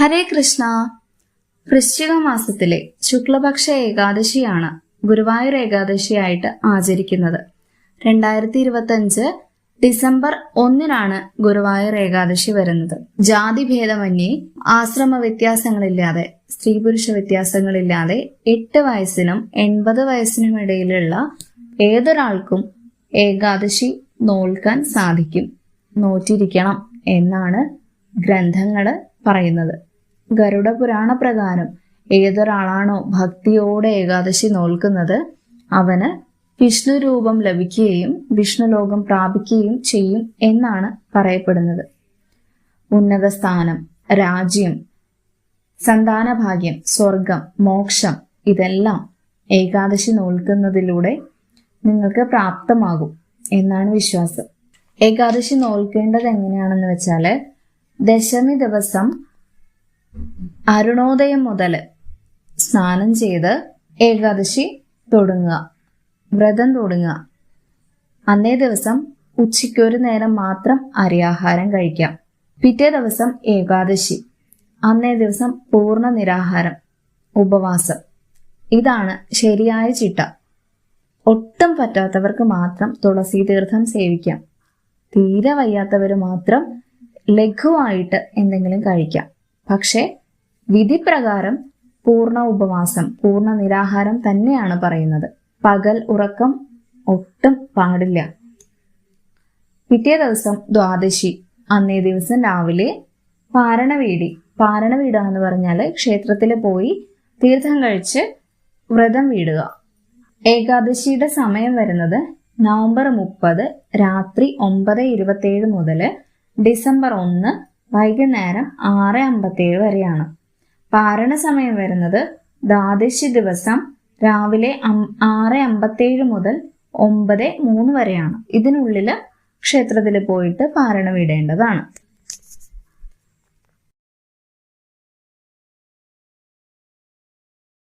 ഹരേ കൃഷ്ണ. വൃശ്ചിക മാസത്തിലെ ശുക്ലപക്ഷ ഏകാദശിയാണ് ഗുരുവായൂർ ഏകാദശിയായിട്ട് ആചരിക്കുന്നത്. രണ്ടായിരത്തി ഇരുപത്തഞ്ച് ഡിസംബർ ഒന്നിനാണ് ഗുരുവായൂർ ഏകാദശി വരുന്നത്. ജാതി ഭേദമന്യേ ആശ്രമ വ്യത്യാസങ്ങളില്ലാതെ സ്ത്രീ പുരുഷ വ്യത്യാസങ്ങളില്ലാതെ എട്ട് വയസ്സിനും എൺപത് വയസ്സിനും ഇടയിലുള്ള ഏതൊരാൾക്കും ഏകാദശി നോൽക്കാൻ സാധിക്കും. നോറ്റിരിക്കണം എന്നാണ് ഗ്രന്ഥങ്ങൾ പറയുന്നത്. ഗരുഡ പുരാണ പ്രകാരം ഏതൊരാളാണോ ഭക്തിയോടെ ഏകാദശി നോൽക്കുന്നത് അവന് വിഷ്ണു രൂപം ലഭിക്കുകയും വിഷ്ണു ലോകം പ്രാപിക്കുകയും ചെയ്യും എന്നാണ് പറയപ്പെടുന്നത്. ഉന്നത സ്ഥാനം രാജ്യം സന്താനഭാഗ്യം സ്വർഗം മോക്ഷം ഇതെല്ലാം ഏകാദശി നോൽക്കുന്നതിലൂടെ നിങ്ങൾക്ക് പ്രാപ്തമാകും എന്നാണ് വിശ്വാസം. ഏകാദശി നോൽക്കേണ്ടത് എങ്ങനെയാണെന്ന് വെച്ചാൽ ദശമി ദിവസം അരുണോദയം മുതൽ സ്നാനം ചെയ്ത് ഏകാദശി തുടങ്ങുക വ്രതം തുടങ്ങുക. അന്നേ ദിവസം ഉച്ചയ്ക്കൊരു നേരം മാത്രം അരിയാഹാരം കഴിക്കാം പിറ്റേ ദിവസം ഏകാദശി അന്നേ ദിവസം പൂർണ നിരാഹാരം ഉപവാസം. ഇതാണ് ശരിയായ ചിട്ട. ഒട്ടും പറ്റാത്തവർക്ക് മാത്രം തുളസി തീർത്ഥം സേവിക്കാം. തീരെ വയ്യാത്തവർ മാത്രം ലഘുവായിട്ട് എന്തെങ്കിലും കഴിക്കാം. പക്ഷേ വിധിപ്രകാരം പൂർണ ഉപവാസം പൂർണ നിരാഹാരം തന്നെയാണ് പറയുന്നത്. പകൽ ഉറക്കം ഒട്ടും പാടില്ല. പിറ്റേ ദിവസം ദ്വാദശി അന്നേ ദിവസം രാവിലെ പാരണവീടി. പാരണവീടുക എന്ന് പറഞ്ഞാൽ ക്ഷേത്രത്തിൽ പോയി തീർത്ഥം കഴിച്ച് വ്രതം വീടുക. ഏകാദശിയുടെ സമയം വരുന്നത് നവംബർ മുപ്പത് രാത്രി ഒമ്പത് ഇരുപത്തേഴ് മുതൽ ഡിസംബർ ഒന്ന് വൈകുന്നേരം ആറ് അമ്പത്തേഴ് വരെയാണ്. പാരണ സമയം വരുന്നത് ദ്വാദശി ദിവസം രാവിലെ ആറ് അമ്പത്തേഴ് മുതൽ ഒമ്പത് മൂന്ന് വരെയാണ്. ഇതിനുള്ളിൽ ക്ഷേത്രത്തിൽ പോയിട്ട് പാരണ വിടേണ്ടതാണ്.